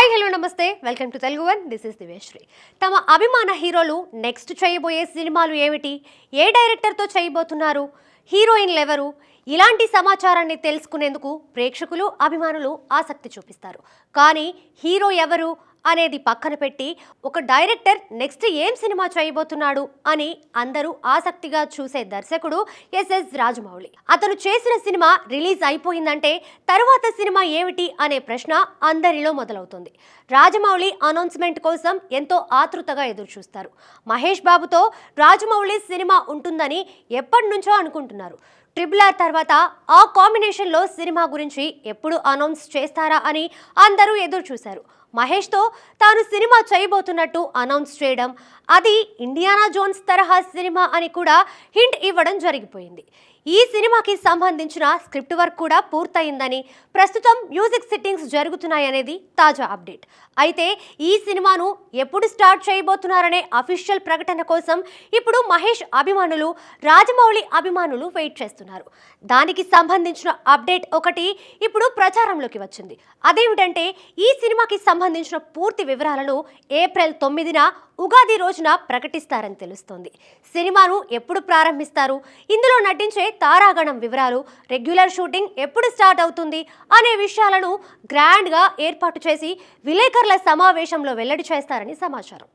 Hi hello namaste. Welcome to Telugu one. This is Diveshri తమ అభిమాన హీరోలు next చేయబోయే సినిమాలు ఏమిటి? ఏ డైరెక్టర్తో చేయబోతున్నారు? హీరోయిన్లు ఎవరు? ఇలాంటి సమాచారాన్ని తెలుసుకునేందుకు ప్రేక్షకులు అభిమానులు ఆసక్తి చూపిస్తారు. కానీ హీరో ఎవరు? అనేది పక్కన పెట్టి ఒక డైరెక్టర్ నెక్స్ట్ ఏం సినిమా చేయబోతున్నాడు అని అందరూ ఆసక్తిగా చూసే దర్శకుడు ఎస్ఎస్ రాజమౌళి. అతను చేసిన సినిమా రిలీజ్ అయిపోయిందంటే తరువాత సినిమా ఏమిటి అనే ప్రశ్న అందరిలో మొదలవుతుంది. రాజమౌళి అనౌన్స్మెంట్ కోసం ఎంతో ఆతృతగా ఎదురు చూస్తారు మహేష్ బాబుతో రాజమౌళి సినిమా ఉంటుందని ఎప్పటి నుంచో అనుకుంటున్నారు. ట్రిపుల్ ఆర్ తర్వాత ఆ కాంబినేషన్లో సినిమా గురించి ఎప్పుడు అనౌన్స్ చేస్తారా అని అందరూ ఎదురు చూశారు. మహేష్తో తాను సినిమా చేయబోతున్నట్టు అనౌన్స్ చేయడం అది ఇండియానా జోన్స్ తరహా సినిమా అని కూడా హింట్ ఇవ్వడం జరిగిపోయింది. ఈ సినిమాకి సంబంధించిన స్క్రిప్ట్ వర్క్ కూడా పూర్తయిందని ప్రస్తుతం మ్యూజిక్ సిట్టింగ్స్ జరుగుతున్నాయనేది తాజా అప్డేట్. అయితే ఈ సినిమాను ఎప్పుడు స్టార్ట్ చేయబోతున్నారనే అఫీషియల్ ప్రకటన కోసం ఇప్పుడు మహేష్ అభిమానులు రాజమౌళి అభిమానులు వెయిట్ చేస్తున్నారు. దానికి సంబంధించిన అప్డేట్ ఒకటి ఇప్పుడు ప్రచారంలోకి వచ్చింది. అదేమిటంటే ఈ సినిమాకి సంబంధించిన పూర్తి వివరాలను ఏప్రిల్ తొమ్మిదిన ఉగాది రోజున ప్రకటిస్తారని తెలుస్తోంది. సినిమాను ఎప్పుడు ప్రారంభిస్తారు? ఇందులో నటించే తారాగణం వివరాలు రెగ్యులర్ షూటింగ్ ఎప్పుడు స్టార్ట్ అవుతుంది అనే విషయాలను గ్రాండ్గా ఏర్పాటు చేసి విలేకరుల సమావేశంలో వెల్లడి చేస్తారని సమాచారం.